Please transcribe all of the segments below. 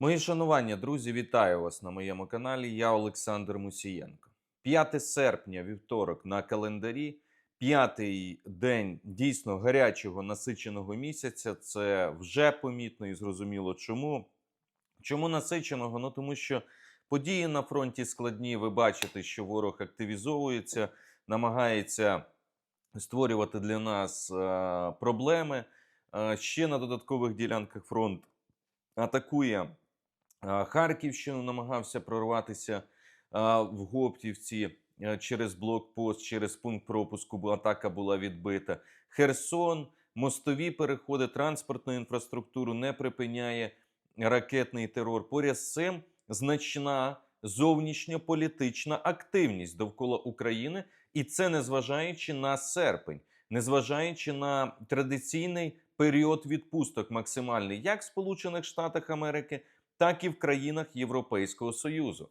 Мої шанування, друзі, вітаю вас на моєму каналі. Я Олександр Мусієнко. 5 серпня, вівторок на календарі. П'ятий день дійсно гарячого насиченого місяця. Це вже помітно і зрозуміло чому. Чому насиченого? Ну тому що події на фронті складні. Ви бачите, що ворог активізовується, намагається створювати для нас е, проблеми. Е, ще на додаткових ділянках фронт атакує Харківщину, намагався прорватися в Гоптівці е, через блокпост, через пункт пропуску. бо Атака була відбита. Херсон, мостові переходи, транспортну інфраструктуру не припиняє ракетний терор. Поряд з цим значна зовнішньополітична активність довкола України, і це незважаючи на серпень, незважаючи на традиційний період відпусток максимальний як в Сполучених Штатах Америки, так і в країнах Європейського Союзу.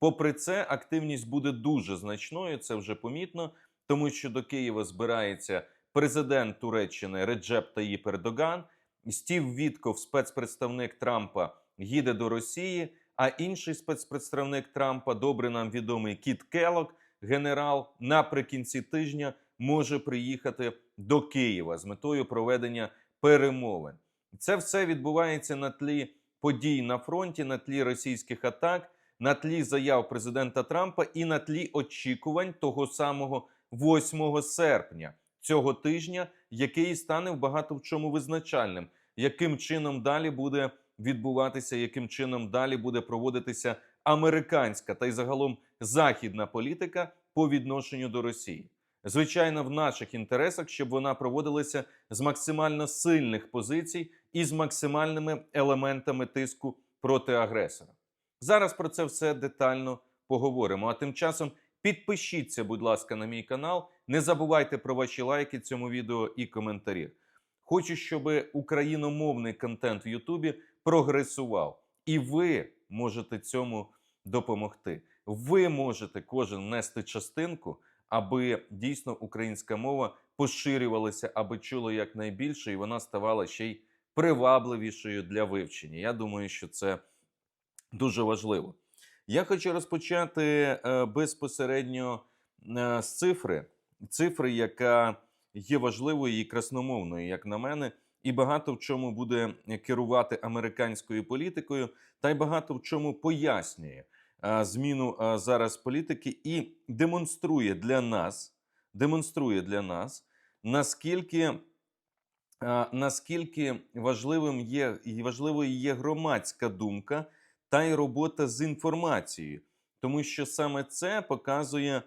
Попри це, активність буде дуже значною. Це вже помітно, тому що до Києва збирається президент Туреччини Реджеп Таїп Ердоган. Стів Вітков, спецпредставник Трампа, їде до Росії. А інший спецпредставник Трампа, добре нам відомий Кіт Келок, генерал, наприкінці тижня може приїхати до Києва з метою проведення перемовин. Це все відбувається на тлі подій на фронті, на тлі російських атак, на тлі заяв президента Трампа і на тлі очікувань того самого 8 серпня цього тижня, який стане в багато в чому визначальним, яким чином далі буде відбуватися, яким чином далі буде проводитися американська та й загалом західна політика по відношенню до Росії. Звичайно, в наших інтересах, щоб вона проводилася з максимально сильних позицій і з максимальними елементами тиску проти агресора. Зараз про це все детально поговоримо. А тим часом підпишіться, будь ласка, на мій канал. Не забувайте про ваші лайки цьому відео і коментарі. Хочу, щоб україномовний контент в Ютубі прогресував, і ви можете цьому допомогти. Ви можете кожен нести частинку, аби дійсно українська мова поширювалася, аби чуло якнайбільше, і вона ставала ще й привабливішою для вивчення. Я думаю, що це дуже важливо. Я хочу розпочати е, безпосередньо е, з цифри, цифри, яка є важливою і красномовною, як на мене, і багато в чому буде керувати американською політикою, та й багато в чому пояснює е, зміну зараз політики і демонструє для нас, демонструє для нас, наскільки, наскільки важливим є і важливою є громадська думка та й робота з інформацією, тому що саме це показує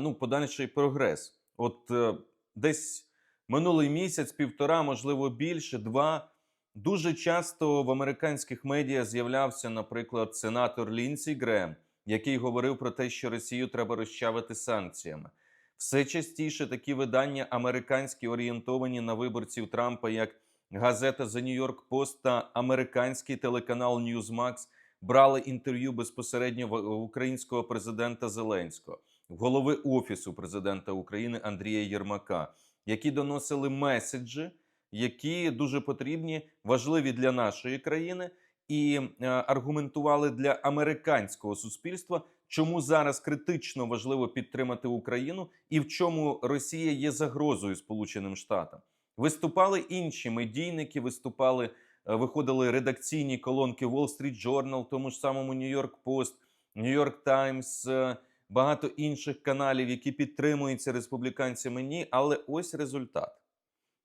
ну, подальший прогрес. От е, десь минулий місяць, півтора, можливо, більше, два. Дуже часто в американських медіа з'являвся, наприклад, сенатор Лінсі Грем, який говорив про те, що Росію треба розчавити санкціями. Все частіше такі видання американські орієнтовані на виборців Трампа, як газета The New York Post та американський телеканал Newsmax брали інтерв'ю безпосередньо українського президента Зеленського, голови офісу президента України Андрія Єрмака, які доносили меседжі, які дуже потрібні, важливі для нашої країни, і е, аргументували для американського суспільства, чому зараз критично важливо підтримати Україну і в чому Росія є загрозою Сполученим Штатам. Виступали інші медійники, виступали, е, виходили редакційні колонки Wall Street Journal, тому ж самому New York Post, New York Times, е, багато інших каналів, які підтримуються республіканцями. Ні, але ось результат: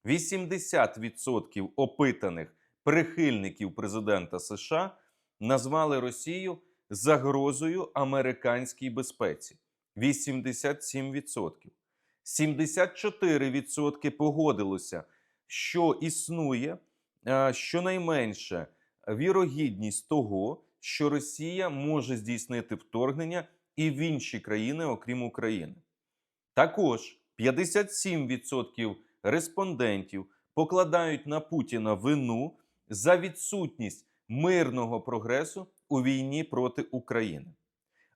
80% опитаних прихильників президента США назвали Росію загрозою американській безпеці. 87%. 74% погодилося, що існує е, щонайменше вірогідність того, що Росія може здійснити вторгнення і в інші країни, окрім України. Також 57% респондентів покладають на Путіна вину за відсутність мирного прогресу у війні проти України.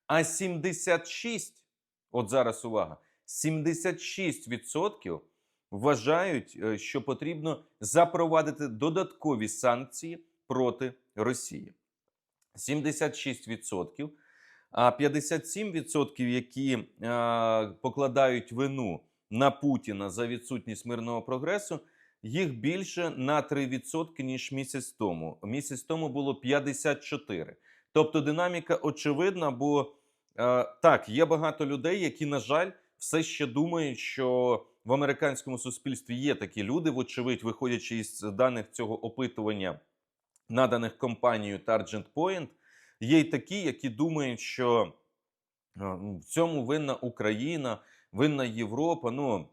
А 76, от зараз увага, 76% вважають, е, що потрібно запровадити додаткові санкції проти Росії. 76%, а 57%, які е, покладають вину на Путіна за відсутність мирного прогресу, їх більше на 3% ніж місяць тому. Місяць тому було 54. Тобто динаміка очевидна, бо е, так, є багато людей, які, на жаль, все ще думають, що в американському суспільстві є такі люди, вочевидь, виходячи із даних цього опитування, наданих компанією Targent Point, є й такі, які думають, що е, в цьому винна Україна, винна Європа. Ну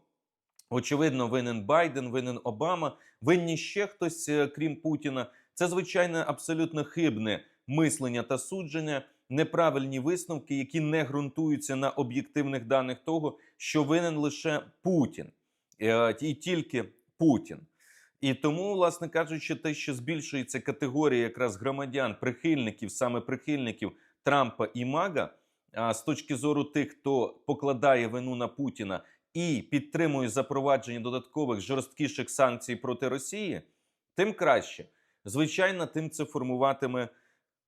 очевидно, винен Байден, винен Обама, винні ще хтось, е, крім Путіна. Це звичайно абсолютно хибне мислення та судження, неправильні висновки, які не ґрунтуються на об'єктивних даних того, що винен лише Путін Е, і тільки Путін. І тому, власне кажучи, те, що збільшується категорія якраз громадян, прихильників, саме прихильників Трампа і Мага, а з точки зору тих, хто покладає вину на Путіна і підтримує запровадження додаткових жорсткіших санкцій проти Росії, тим краще. Звичайно, тим це формуватиме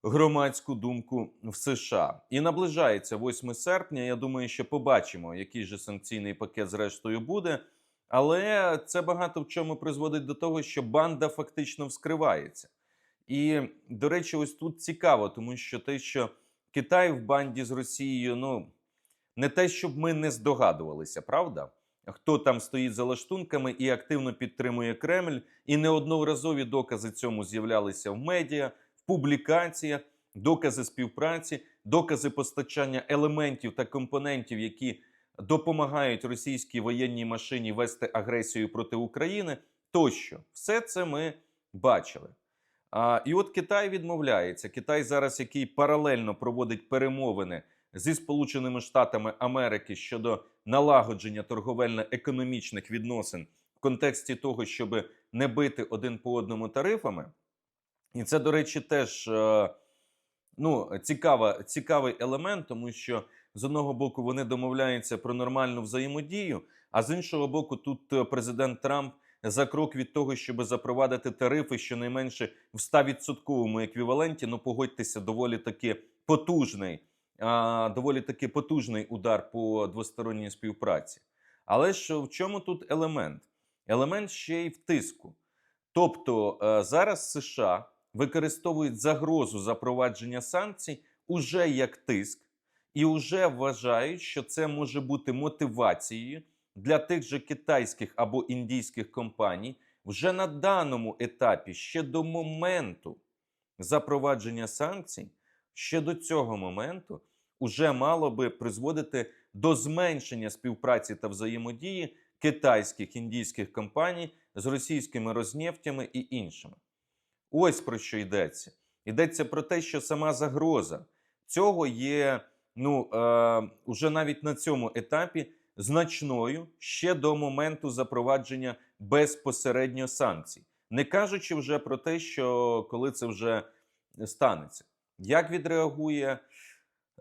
громадську думку в США. І наближається 8 серпня. Я думаю, що побачимо, який же санкційний пакет зрештою буде. Але це багато в чому призводить до того, що банда фактично вскривається. І, до речі, ось тут цікаво, тому що те, що Китай в банді з Росією, ну не те, щоб ми не здогадувалися, правда? Хто там стоїть за лаштунками і активно підтримує Кремль, і неодноразові докази цьому з'являлися в медіа, в публікаціях, докази співпраці, докази постачання елементів та компонентів, які допомагають російській воєнній машині вести агресію проти України. Тощо, все це ми бачили. А, І от Китай відмовляється. Китай зараз, який паралельно проводить перемовини зі Сполученими Штатами Америки щодо налагодження торговельно-економічних відносин в контексті того, щоб не бити один по одному тарифами. І це, до речі, теж е, ну, цікава, цікавий елемент, тому що з одного боку вони домовляються про нормальну взаємодію, а з іншого боку, тут е, президент Трамп за крок від того, щоб запровадити тарифи щонайменше в 100% еквіваленті. Ну, погодьтеся, доволі таки потужний, доволі таки потужний удар по двосторонній співпраці. Але ж в чому тут елемент? Елемент ще й в тиску. Тобто е, зараз США використовують загрозу запровадження санкцій уже як тиск, і вже вважають, що це може бути мотивацією для тих же китайських або індійських компаній вже на даному етапі, ще до моменту запровадження санкцій, ще до цього моменту вже мало би призводити до зменшення співпраці та взаємодії китайських індійських компаній з російськими рознефтями і іншими. Ось про що йдеться. Йдеться про те, що сама загроза цього є ну, е, уже навіть на цьому етапі значною ще до моменту запровадження безпосередньо санкцій, не кажучи вже про те, що коли це вже станеться. Як відреагує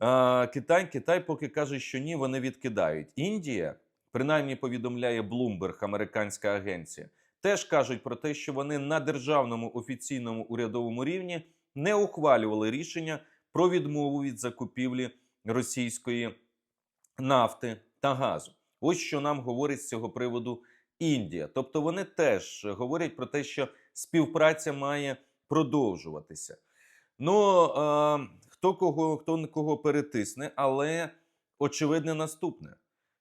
е, Китай? Китай поки каже, що ні, вони відкидають. Індія, принаймні повідомляє Bloomberg, американська агенція, теж кажуть про те, що вони на державному офіційному урядовому рівні не ухвалювали рішення про відмову від закупівлі російської нафти та газу. Ось що нам говорить з цього приводу Індія. Тобто вони теж говорять про те, що співпраця має продовжуватися. Ну е, хто кого хто кого перетисне, але очевидне наступне,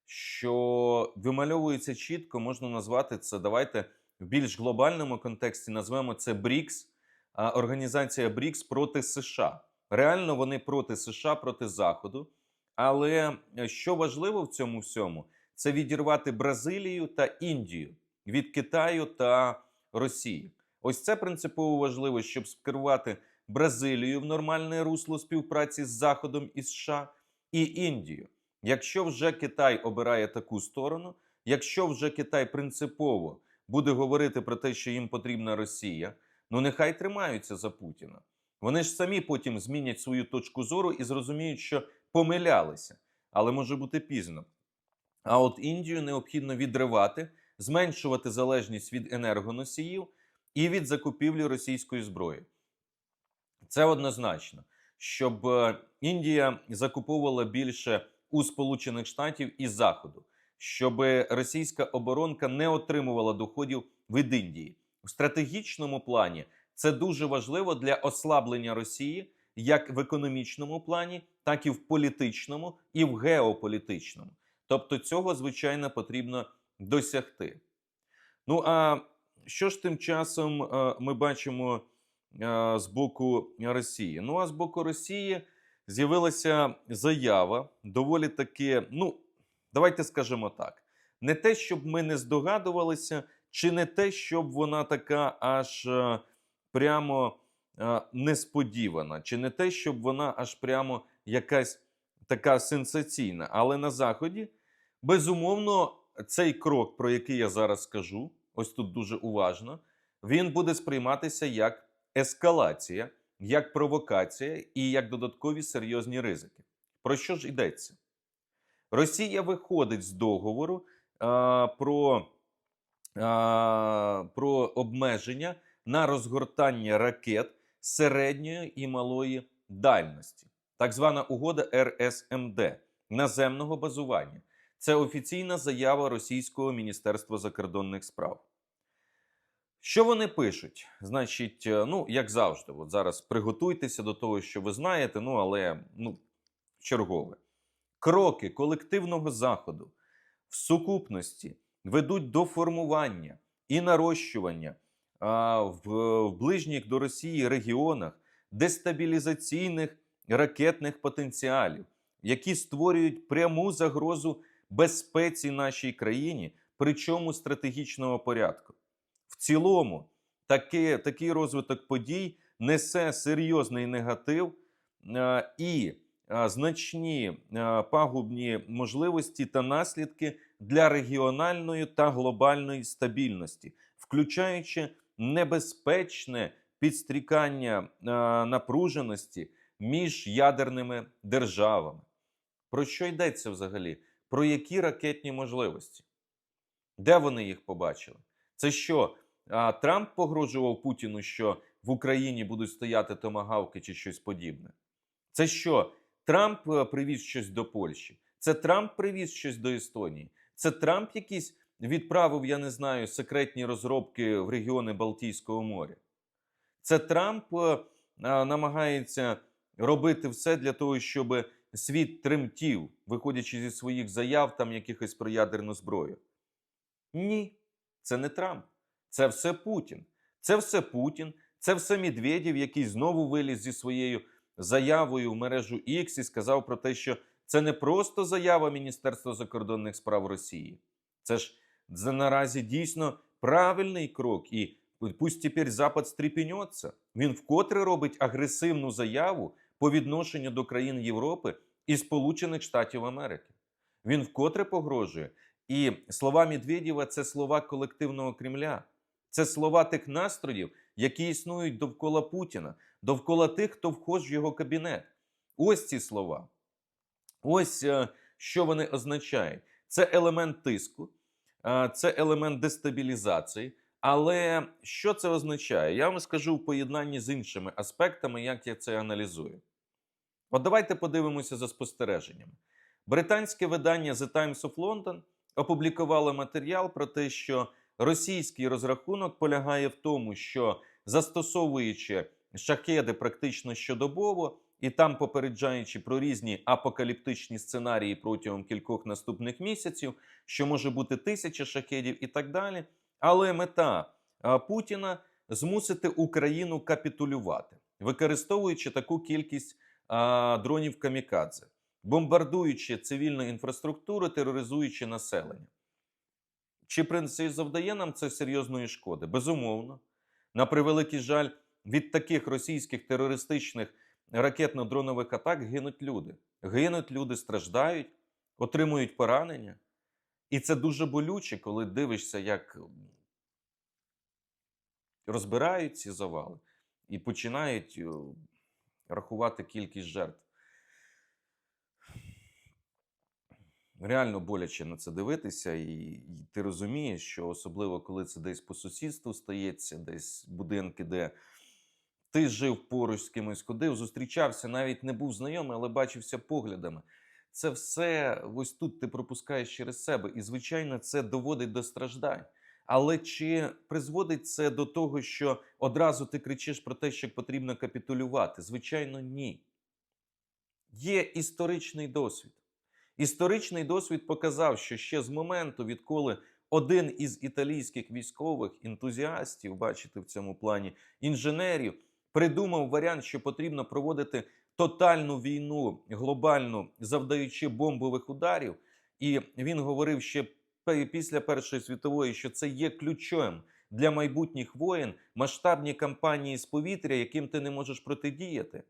що вимальовується чітко, можна назвати це. Давайте в більш глобальному контексті назвемо це БРІКС, організація БРІКС проти США. Реально вони проти США, проти Заходу. Але е, що важливо в цьому всьому, це відірвати Бразилію та Індію від Китаю та Росії. Ось це принципово важливо, щоб скерувати Бразилію в нормальне русло співпраці з Заходом і США і Індію. Якщо вже Китай обирає таку сторону, якщо вже Китай принципово буде говорити про те, що їм потрібна Росія, ну нехай тримаються за Путіна. Вони ж самі потім змінять свою точку зору і зрозуміють, що помилялися, але може бути пізно. А от Індію необхідно відривати, зменшувати залежність від енергоносіїв і від закупівлі російської зброї. Це однозначно. щоб е, Індія закуповувала більше у Сполучених Штатів і Заходу, щоб російська оборонка не отримувала доходів від Індії. В стратегічному плані це дуже важливо для ослаблення Росії як в економічному плані, так і в політичному, і в геополітичному. Тобто цього, звичайно, потрібно досягти. Ну а що ж тим часом е, ми бачимо з боку Росії? Ну а з боку Росії з'явилася заява, доволі таки, ну, давайте скажемо так: не те, щоб ми не здогадувалися, чи не те, щоб вона така аж е, прямо е, несподівана, чи не те, щоб вона аж прямо якась така сенсаційна. Але на Заході, безумовно, цей крок, про який я зараз скажу, ось тут дуже уважно, він буде сприйматися як ескалація, як провокація і як додаткові серйозні ризики. Про що ж йдеться? Росія виходить з договору а, про, а, про обмеження на розгортання ракет середньої і малої дальності, так звана угода РСМД наземного базування. Це офіційна заява Російського Міністерства закордонних справ. Що вони пишуть? Значить, е, ну, як завжди, от зараз приготуйтеся до того, що ви знаєте, ну, але ну, чергове. Кроки колективного заходу в сукупності ведуть до формування і нарощування а, в, в ближніх до Росії регіонах дестабілізаційних ракетних потенціалів, які створюють пряму загрозу безпеці нашій країні, причому стратегічного порядку. Цілому, таки, такий розвиток подій несе серйозний негатив е, і е, значні е, пагубні можливості та наслідки для регіональної та глобальної стабільності, включаючи небезпечне підстрікання напруженості між ядерними державами. Про що йдеться взагалі? Про які ракетні можливості? Де вони їх побачили? Це що? Трамп погрожував Путіну, що в Україні будуть стояти томагавки чи щось подібне? Це що? Трамп е, привіз щось до Польщі? Це Трамп привіз щось до Естонії? Це Трамп якийсь відправив, я не знаю, секретні розробки в регіони Балтійського моря? Це Трамп е, а, намагається робити все для того, щоб світ тремтів, виходячи зі своїх заяв там якихось про ядерну зброю? Ні, це не Трамп. Це все Путін. Це все Путін, це все Медведєв, який знову виліз зі своєю заявою в мережу X і сказав про те, що це не просто заява Міністерства закордонних справ Росії. Це ж наразі дійсно правильний крок. І пусть тепер Запад стріпенеться. Він вкотре робить агресивну заяву по відношенню до країн Європи і Сполучених Штатів Америки. Він вкотре погрожує. І слова Медведєва це слова колективного Кремля. Це слова тих настроїв, які існують довкола Путіна, довкола тих, хто входить в його кабінет. Ось ці слова. Ось е, що вони означають. Це елемент тиску, е, це елемент дестабілізації. Але що це означає? Я вам скажу в поєднанні з іншими аспектами, як я це аналізую. От давайте подивимося за спостереженнями. Британське видання The Times of London опублікувало матеріал про те, що російський розрахунок полягає в тому, що застосовуючи шахеди практично щодобово, і там попереджаючи про різні апокаліптичні сценарії протягом кількох наступних місяців, що може бути тисяча шахедів і так далі. Але мета Путіна змусити Україну капітулювати, використовуючи таку кількість дронів камікадзе, бомбардуючи цивільну інфраструктуру, тероризуючи населення. Чи принципі завдає нам це серйозної шкоди? Безумовно. На превеликий жаль, від таких російських терористичних ракетно-дронових атак гинуть люди. Гинуть люди, страждають, отримують поранення. І це дуже болюче, коли дивишся, як розбирають ці завали і починають е, рахувати кількість жертв. Реально боляче на це дивитися, і, і ти розумієш, що особливо коли це десь по сусідству стається, десь будинки, де ти жив поруч з кимось, ходив, зустрічався, навіть не був знайомий, але бачився поглядами. Це все ось тут ти пропускаєш через себе. І, звичайно, це доводить до страждань. Але чи призводить це до того, що одразу ти кричиш про те, що потрібно капітулювати? Звичайно, ні. Є історичний досвід. Історичний досвід показав, що ще з моменту, відколи один із італійських військових ентузіастів, бачите в цьому плані інженерів, придумав варіант, що потрібно проводити тотальну війну глобальну, завдаючи бомбових ударів. І він говорив ще після Першої світової, що це є ключом для майбутніх воєн, масштабні кампанії з повітря, яким ти не можеш протидіяти.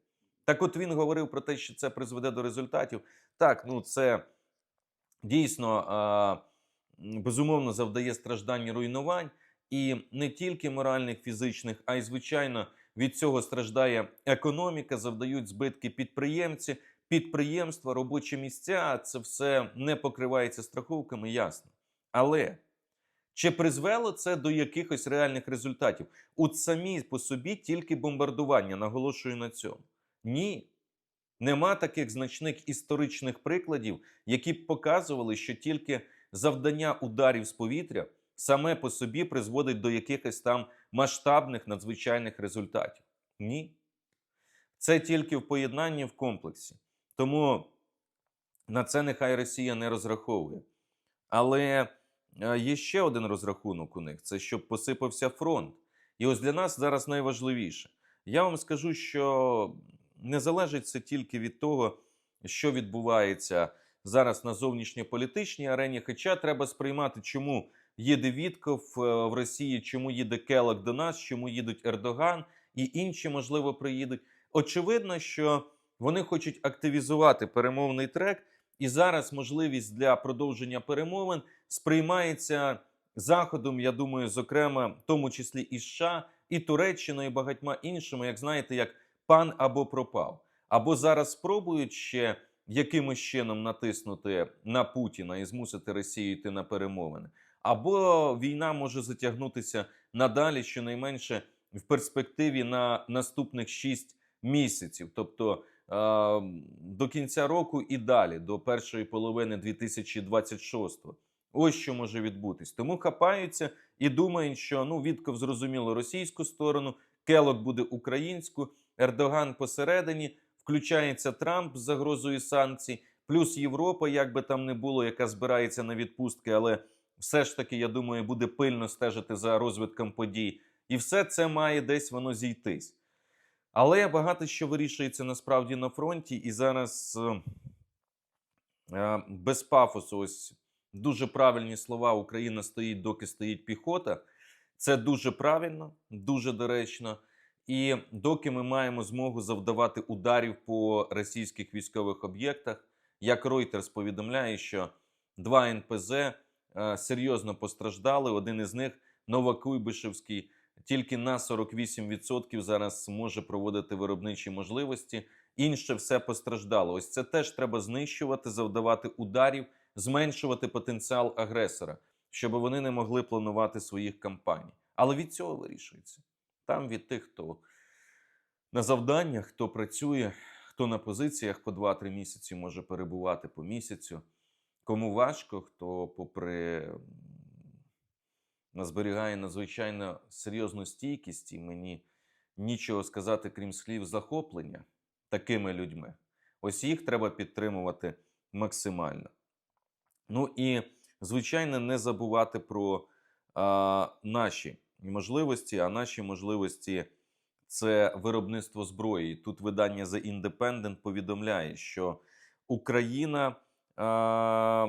Так, от він говорив про те, що це призведе до результатів. Так, ну це дійсно безумовно завдає страждань і руйнувань, і не тільки моральних, фізичних, а й звичайно від цього страждає економіка, завдають збитки підприємці, підприємства, робочі місця. Це все не покривається страховками, ясно. Але чи призвело це до якихось реальних результатів? От самі по собі тільки бомбардування, наголошую на цьому. Ні. Нема таких значних історичних прикладів, які б показували, що тільки завдання ударів з повітря саме по собі призводить до якихось там масштабних надзвичайних результатів. Ні. Це тільки в поєднанні в комплексі. Тому на це нехай Росія не розраховує. Але е, є ще один розрахунок у них: це щоб посипався фронт. І ось для нас зараз найважливіше. Я вам скажу, що не залежить це тільки від того, що відбувається зараз на зовнішньополітичній арені. Хоча треба сприймати, чому їде Вітков е, в Росії, чому їде Келок до нас, чому їдуть Ердоган і інші, можливо, приїдуть. Очевидно, що вони хочуть активізувати перемовний трек, і зараз можливість для продовження перемовин сприймається заходом. Я думаю, зокрема, в тому числі і США, і Туреччиною, і багатьма іншими, як знаєте, як пан або пропав. Або зараз спробують ще якимось чином натиснути на Путіна і змусити Росію йти на перемовини. Або війна може затягнутися надалі, щонайменше в перспективі на наступних 6 місяців, тобто е, до кінця року і далі, до першої половини 2026-го. Ось що може відбутись. Тому хапаються і думають, що ну Вітков зрозуміло російську сторону, Келок буде українську, Ердоган посередині, включається Трамп з загрозою санкцій, плюс Європа, як би там не було, яка збирається на відпустки, але все ж таки, я думаю, буде пильно стежити за розвитком подій. І все це має десь воно зійтись. Але багато що вирішується насправді на фронті, і зараз е, е, без пафосу, ось дуже правильні слова: Україна стоїть, доки стоїть піхота. Це дуже правильно, дуже доречно. І доки ми маємо змогу завдавати ударів по російських військових об'єктах, як Reuters повідомляє, що два НПЗ е, серйозно постраждали. Один із них Новокуйбишевський, тільки на 48% зараз може проводити виробничі можливості. Інше все постраждало. Ось це теж треба знищувати, завдавати ударів, зменшувати потенціал агресора, щоб вони не могли планувати своїх кампаній. Але від цього вирішується. Там від тих, хто на завданнях, хто працює, хто на позиціях по 2-3 місяці може перебувати по місяцю. Кому важко, хто, попри м, зберігає надзвичайно серйозну стійкість, і мені нічого сказати, крім слів захоплення такими людьми. Ось їх треба підтримувати максимально. Ну і, звичайно, не забувати про а, наші можливості, а наші можливості це виробництво зброї. Тут видання The Independent повідомляє, що Україна а,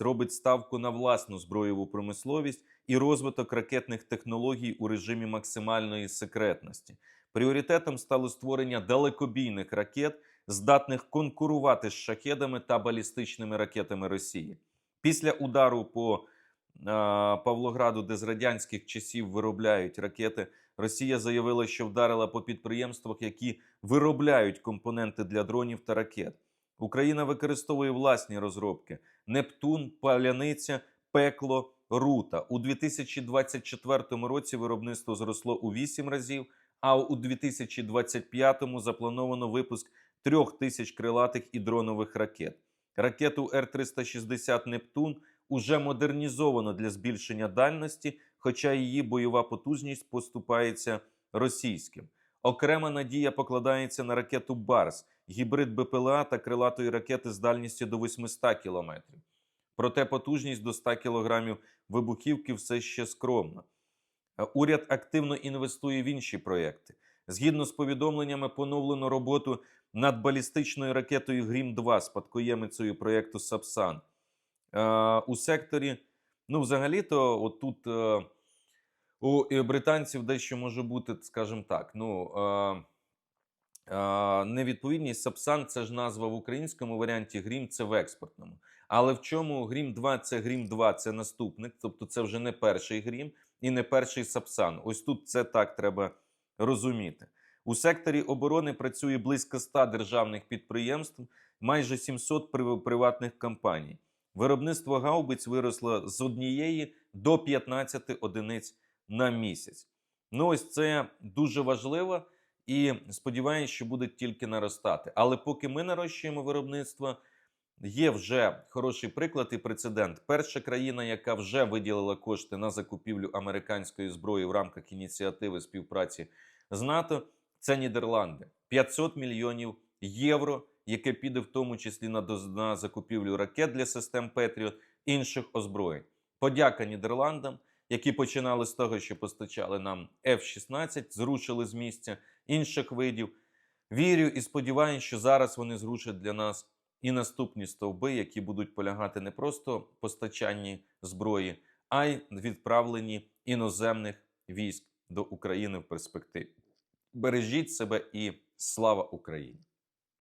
робить ставку на власну зброєву промисловість і розвиток ракетних технологій у режимі максимальної секретності. Пріоритетом стало створення далекобійних ракет, здатних конкурувати з шахедами та балістичними ракетами Росії. Після удару по Павлограду, де з радянських часів виробляють ракети, Росія заявила, що вдарила по підприємствах, які виробляють компоненти для дронів та ракет. Україна використовує власні розробки: Нептун, Паляниця, Пекло, Рута. У 2024 році виробництво зросло у 8 разів, А у 2025-му заплановано випуск трьох тисяч крилатих і дронових ракет. Ракету Р-360 Нептун уже модернізовано для збільшення дальності, хоча її бойова потужність поступається російським. Окрема надія покладається на ракету Барс, гібрид БПЛА та крилатої ракети з дальністю до 800 кілометрів. Проте потужність до 100 кілограмів вибухівки все ще скромна. Е, Уряд активно інвестує в інші проекти. Згідно з повідомленнями, поновлено роботу над балістичною ракетою Грім-2 спадкоємицею проєкту Сапсан. Е, у секторі, ну, взагалі-то, отут е, у британців дещо може бути, скажімо так, ну. Е, невідповідність Сапсан це ж назва в українському варіанті, Грім це в експортному. Але в чому Грім 2 це Грім 2 це наступник, тобто це вже не перший Грім і не перший Сапсан. Ось тут це так треба розуміти. У секторі оборони працює близько 100 державних підприємств, майже 700 приватних компаній. Виробництво гаубиць виросло з однієї до 15 одиниць на місяць. Ну, ось це дуже важливо і сподіваюся, що буде тільки наростати. Але поки ми нарощуємо виробництво, є вже хороший приклад і прецедент. Перша країна, яка вже виділила кошти на закупівлю американської зброї в рамках ініціативи співпраці з НАТО, це Нідерланди. 500 мільйонів євро, яке піде в тому числі на, на закупівлю ракет для систем Петріот, інших озброєнь. Подяка Нідерландам, які починали з того, що постачали нам F-16, зрушили з місця інших видів. Вірю і сподіваюся, що зараз вони зрушать для нас і наступні стовби, які будуть полягати не просто постачанні зброї, а й відправленні іноземних військ до України в перспективі. Бережіть себе і слава Україні!